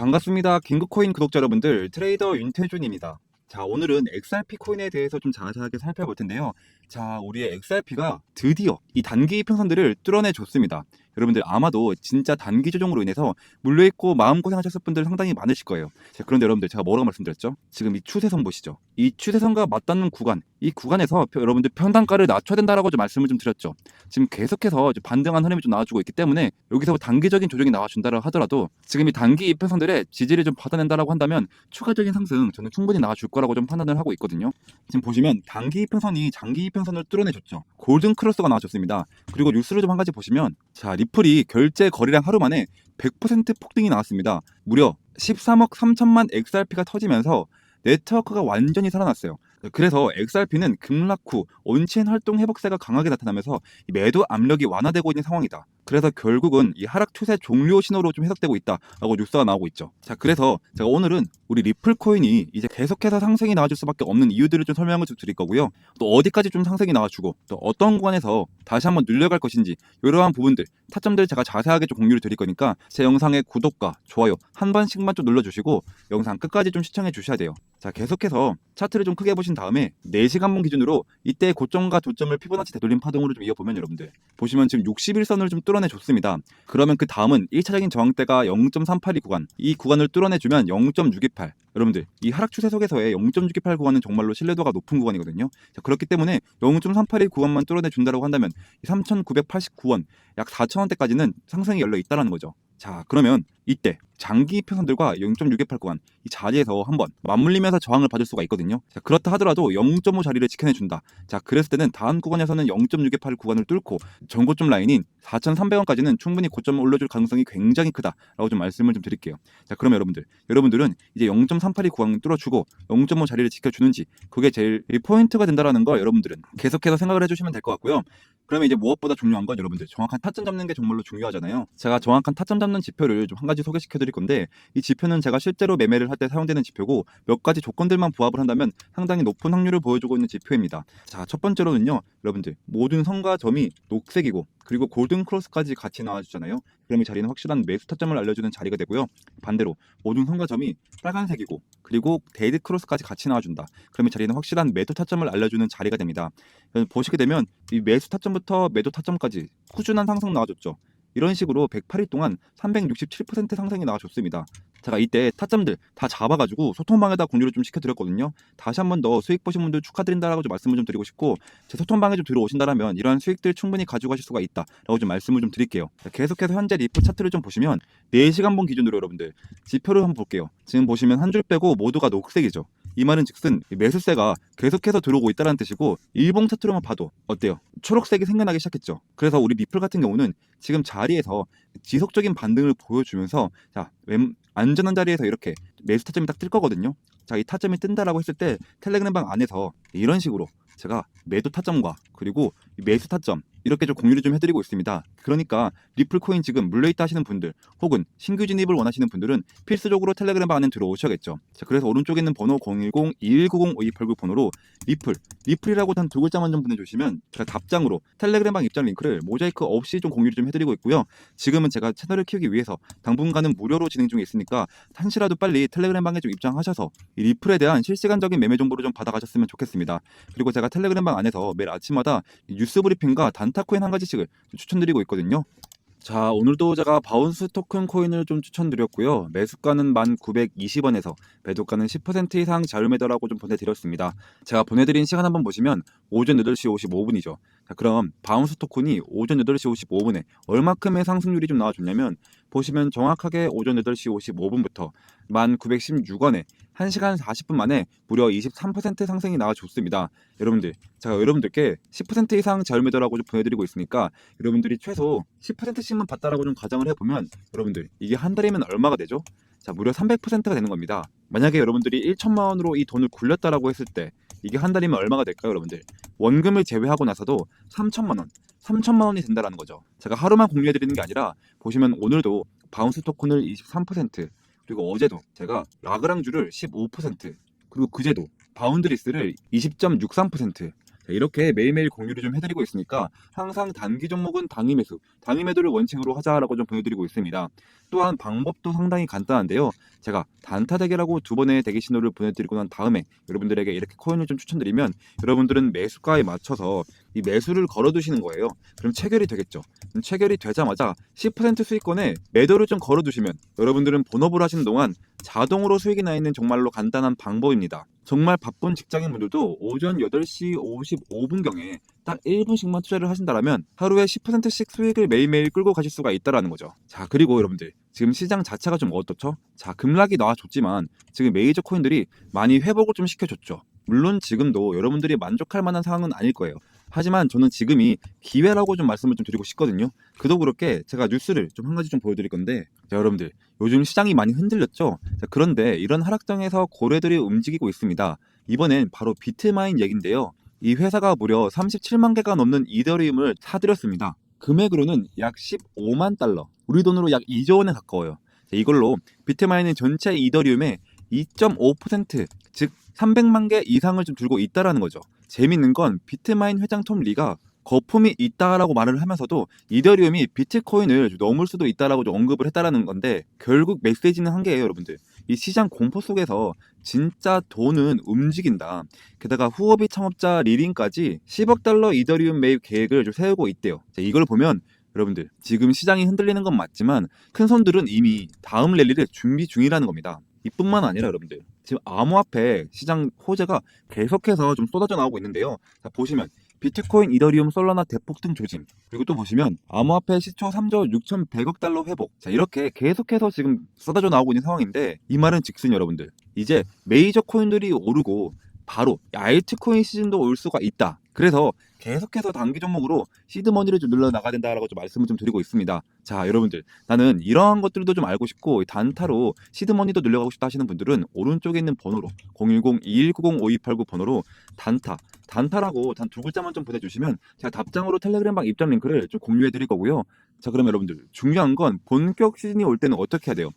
반갑습니다. 긴급코인 구독자 여러분들, 트레이더 윤태준입니다. 자, 오늘은 XRP 코인에 대해서 좀 자세하게 살펴볼 텐데요. 자, 우리의 XRP가 드디어 이 단기 이평선들을 뚫어내 줬습니다. 여러분들 아마도 진짜 단기 조정으로 인해서 물려있고 마음고생하셨을 분들 상당히 많으실 거예요. 자, 그런데 여러분들 제가 뭐라고 말씀드렸죠? 지금 이 추세선 보시죠. 이 추세선과 맞닿는 구간, 이 구간에서 표- 여러분들 편단가를 낮춰야 된다라고 좀 말씀을 좀 드렸죠. 지금 계속해서 좀 반등한 흐름이 좀 나와주고 있기 때문에 여기서 단기적인 조정이 나와준다라 하더라도 지금 이 단기 이평선들의 지지를 좀 받아낸다라고 한다면 추가적인 상승 저는 충분히 나와줄 거라고 좀 판단을 하고 있거든요. 지금 보시면 단기 이평선이 장기 이평선을 뚫어내줬죠. 골든 크로스가 나와줬습니다. 그리고 뉴스를 좀 한 가지 보시면 자 리플이 결제 거래량 하루 만에 100% 폭등이 나왔습니다. 무려 13억 3천만 XRP가 터지면서 네트워크가 완전히 살아났어요. 그래서 XRP는 급락 후 온체인 활동 회복세가 강하게 나타나면서 이 매도 압력이 완화되고 있는 상황이다. 그래서 결국은 이 하락 추세 종료 신호로 좀 해석되고 있다라고 뉴스가 나오고 있죠. 자, 그래서 제가 오늘은 우리 리플 코인이 이제 계속해서 상승이 나와줄 수밖에 없는 이유들을 좀 설명을 좀 드릴 거고요. 또 어디까지 좀 상승이 나와주고 또 어떤 구간에서 다시 한번 늘려갈 것인지 이러한 부분들 타점들 제가 자세하게 좀 공유를 드릴 거니까 제 영상의 구독과 좋아요 한 번씩만 좀 눌러주시고 영상 끝까지 좀 시청해 주셔야 돼요. 자 계속해서 차트를 좀 크게 보신 다음에 4시간봉 기준으로 이때 고점과 조점을 피보나치 되돌림 파동으로 좀 이어보면 여러분들 보시면 지금 61선을 좀 뚫어내 줬습니다. 그러면 그 다음은 1차적인 저항대가 0.382 구간 이 구간을 뚫어내주면 0.628 여러분들 이 하락 추세 속에서의 0.628 구간은 정말로 신뢰도가 높은 구간이거든요. 자, 그렇기 때문에 0.382 구간만 뚫어내 준다고 한다면 3,989원 약 4,000원대까지는 상승이 열려 있다라는 거죠. 자 그러면 이때 장기 평선들과 0.628 구간 이 자리에서 한번 맞물리면서 저항을 받을 수가 있거든요. 자 그렇다 하더라도 0.5 자리를 지켜내준다. 자 그랬을 때는 다음 구간에서는 0.628 구간을 뚫고 전고점 라인인 4,300원까지는 충분히 고점을 올려줄 가능성이 굉장히 크다라고 좀 말씀을 좀 드릴게요. 자 그러면 여러분들 여러분들은 이제 0.382 구간 뚫어주고 0.5 자리를 지켜주는지 그게 제일 이 포인트가 된다라는 거 여러분들은 계속해서 생각을 해주시면 될 것 같고요. 그러면 이제 무엇보다 중요한 건 여러분들 정확한 타점 잡는 게 정말로 중요하잖아요. 제가 정확한 타점 잡는 지표를 좀 한 가지 소개시켜 드릴 건데 이 지표는 제가 실제로 매매를 할 때 사용되는 지표고 몇 가지 조건들만 부합을 한다면 상당히 높은 확률을 보여주고 있는 지표입니다. 자, 첫 번째로는요. 여러분들 모든 선과 점이 녹색이고 그리고 골든 크로스까지 같이 나와주잖아요. 이 자리는 확실한 매수 타점을 알려주는 자리가 되고요. 반대로 모든 선과 점이 빨간색이고 그리고 데이드 크로스까지 같이 나와준다. 이 자리는 확실한 매도 타점을 알려주는 자리가 됩니다. 보시게 되면 이 매수 타점부터 매도 타점까지 꾸준한 상승 나와줬죠. 이런 식으로 108일 동안 367% 상승이 나와줬습니다. 제가 이때 타점들 다 잡아가지고 소통방에다 공유를 좀 시켜드렸거든요. 다시 한 번 더 수익 보신 분들 축하드린다라고 좀 말씀을 좀 드리고 싶고 제 소통방에 좀 들어오신다면 이러한 수익들 충분히 가지고 가실 수가 있다라고 좀 말씀을 좀 드릴게요. 자, 계속해서 현재 리플 차트를 좀 보시면 4시간봉 기준으로 여러분들 지표를 한번 볼게요. 지금 보시면 한 줄 빼고 모두가 녹색이죠. 이 말은 즉슨 이 매수세가 계속해서 들어오고 있다는 뜻이고 일봉 차트로만 봐도 어때요? 초록색이 생겨나기 시작했죠. 그래서 우리 리플 같은 경우는 지금 자리에서 지속적인 반등을 보여주면서 자 왼, 안전한 자리에서 이렇게 매수 타점이 딱 뜰 거거든요. 자 이 타점이 뜬다라고 했을 때 텔레그램 방 안에서 이런 식으로 제가 매도 타점과 그리고 이 매수 타점 이렇게 좀 공유를 좀 해드리고 있습니다. 그러니까 리플 코인 지금 물려있다 하시는 분들 혹은 신규 진입을 원하시는 분들은 필수적으로 텔레그램 안에 들어오셔야겠죠. 자 그래서 오른쪽에 있는 번호 010-2190-5289 번호로 리플 리플이라고 단 두 글자만 좀 보내주시면 제가 답장으로 텔레그램 방 입장 링크를 모자이크 없이 좀 공유를 좀 해드리고 있고요. 지금은 제가 채널을 키우기 위해서 당분간은 무료로 진행 중에 있으니까 한시라도 빨리 텔레그램 방에 좀 입장하셔서 이 리플에 대한 실시간적인 매매 정보를 좀 받아가셨으면 좋겠습니다. 그리고 제가 텔레그램 방 안에서 매일 아침마다 이 뉴스 브리핑과 단 타코인 한 가지씩을 좀 추천드리고 있거든요. 자, 오늘도 제가 바운스 토큰 코인을 좀 추천드렸고요. 매수가는 1,920원에서 매도가는 10% 이상 자유매도라고 좀 보내드렸습니다. 제가 보내드린 시간 한번 보시면 오전 8시 55분이죠. 자, 그럼 바운스 토큰이 오전 8시 55분에 얼마큼의 상승률이 좀 나와줬냐면 보시면 정확하게 오전 8시 55분부터 1,916원에 1시간 40분 만에 무려 23% 상승이 나와줬습니다. 여러분들, 제가 여러분들께 10% 이상 자유매도라고 좀 보내드리고 있으니까 여러분들이 최소 10%씩만 받다라고 좀 가정을 해보면 여러분들 이게 한 달이면 얼마가 되죠? 자, 무려 300%가 되는 겁니다. 만약에 여러분들이 1천만 원으로 이 돈을 굴렸다라고 했을 때 이게 한 달이면 얼마가 될까요, 여러분들? 원금을 제외하고 나서도 3천만 원, 3천만 원이 된다라는 거죠. 제가 하루만 공유해 드리는 게 아니라 보시면 오늘도 바운스 토큰을 23% 그리고 어제도 제가 라그랑주를 15% 그리고 그제도 바운드리스를 20.63% 자, 이렇게 매일매일 공유를 좀 해드리고 있으니까 항상 단기 종목은 당일 매수, 당일 매도를 원칙으로 하자라고 좀 보여드리고 있습니다. 또한 방법도 상당히 간단한데요. 제가 단타 대결하고 두 번의 대기 신호를 보내드리고 난 다음에 여러분들에게 이렇게 코인을 좀 추천드리면 여러분들은 매수가에 맞춰서 이 매수를 걸어두시는 거예요. 그럼 체결이 되겠죠. 그럼 체결이 되자마자 10% 수익권에 매도를 좀 걸어두시면 여러분들은 본업을 하시는 동안 자동으로 수익이 나 있는 정말로 간단한 방법입니다. 정말 바쁜 직장인분들도 오전 8시 55분경에 딱 1분씩만 투자를 하신다면 하루에 10%씩 수익을 매일매일 끌고 가실 수가 있다라는 거죠. 자, 그리고 여러분들 지금 시장 자체가 좀 어떻죠? 자, 급락이 나와줬지만 지금 메이저 코인들이 많이 회복을 좀 시켜줬죠. 물론 지금도 여러분들이 만족할 만한 상황은 아닐 거예요. 하지만 저는 지금이 기회라고 좀 말씀을 좀 드리고 싶거든요. 그도 그렇게 제가 뉴스를 좀 한 가지 좀 보여드릴 건데, 자, 여러분들 요즘 시장이 많이 흔들렸죠. 자, 그런데 이런 하락장에서 고래들이 움직이고 있습니다. 이번엔 바로 비트마인 얘긴데요. 이 회사가 무려 37만 개가 넘는 이더리움을 사들였습니다. 금액으로는 약 15만 달러, 우리 돈으로 약 2조 원에 가까워요. 자, 이걸로 비트마인은 전체 이더리움의 2.5%, 즉 300만 개 이상을 좀 들고 있다라는 거죠. 재밌는 건 비트마인 회장 톰 리가 거품이 있다라고 말을 하면서도 이더리움이 비트코인을 넘을 수도 있다라고 좀 언급을 했다라는 건데 결국 메시지는 한 개예요, 여러분들. 이 시장 공포 속에서 진짜 돈은 움직인다. 게다가 후오비 창업자 리린까지 10억 달러 이더리움 매입 계획을 좀 세우고 있대요. 자, 이걸 보면 여러분들 지금 시장이 흔들리는 건 맞지만 큰 손들은 이미 다음 랠리를 준비 중이라는 겁니다. 이뿐만 아니라 여러분들 지금 암호화폐 시장 호재가 계속해서 좀 쏟아져 나오고 있는데요. 자, 보시면 비트코인, 이더리움, 솔라나 대폭 등 조짐. 그리고 또 보시면 암호화폐 시초 3조 6,100억 달러 회복. 자, 이렇게 계속해서 지금 쏟아져 나오고 있는 상황인데 이 말은 즉슨 여러분들. 이제 메이저 코인들이 오르고 바로 알트코인 시즌도 올 수가 있다. 그래서 계속해서 단기 종목으로 시드머니를 좀 늘려 나가야 된다라고 좀 말씀을 좀 드리고 있습니다. 자, 여러분들 나는 이러한 것들도 좀 알고 싶고 단타로 시드머니도 늘려가고 싶다 하시는 분들은 오른쪽에 있는 번호로 010-2190-5289 번호로 단타 단타라고 단 두 글자만 좀 보내주시면 제가 답장으로 텔레그램방 입장 링크를 좀 공유해 드릴 거고요. 자, 그럼 여러분들 중요한 건 본격 시즌이 올 때는 어떻게 해야 돼요?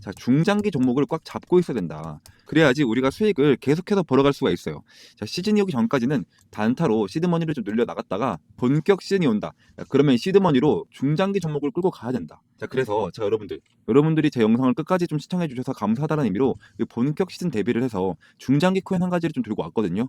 자, 중장기 종목을 꽉 잡고 있어야 된다. 그래야지 우리가 수익을 계속해서 벌어갈 수가 있어요. 자, 시즌이 오기 전까지는 단타로 시드머니를 좀 늘려 나갔다가 본격 시즌이 온다. 야, 그러면 시드머니로 중장기 종목을 끌고 가야 된다. 자, 그래서 자, 여러분들, 여러분들이 제 영상을 끝까지 좀 시청해 주셔서 감사하다는 의미로 이 본격 시즌 대비를 해서 중장기 코인 한 가지를 좀 들고 왔거든요.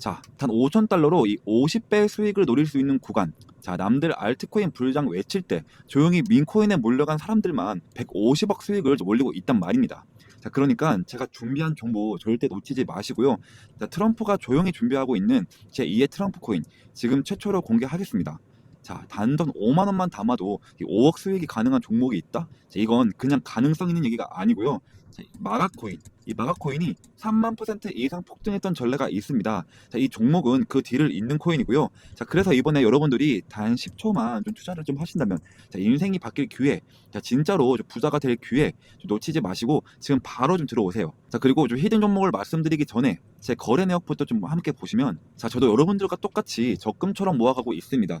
자, 단 5천 달러로 이 50배 수익을 노릴 수 있는 구간. 자, 남들 알트코인 불장 외칠 때 조용히 민코인에 몰려간 사람들만 150억 수익을 올리고 있단 말입니다. 자, 그러니까 제가 준비한 정보 절대 놓치지 마시고요. 자, 트럼프가 조용히 준비하고 있는 제 2의 트럼프 코인 지금 최초로 공개하겠습니다. 자, 단돈 5만 원만 담아도 이 5억 수익이 가능한 종목이 있다? 자, 이건 그냥 가능성 있는 얘기가 아니고요. 자, 이 마가코인, 이 마가코인이 3만 퍼센트 이상 폭등했던 전례가 있습니다. 자, 이 종목은 그 뒤를 잇는 코인이고요. 자, 그래서 이번에 여러분들이 단 10초만 좀 투자를 좀 하신다면, 자, 인생이 바뀔 기회, 자, 진짜로 좀 부자가 될 기회 좀 놓치지 마시고 지금 바로 좀 들어오세요. 자, 그리고 좀 히든 종목을 말씀드리기 전에 제 거래 내역부터 좀 함께 보시면, 자, 저도 여러분들과 똑같이 적금처럼 모아가고 있습니다.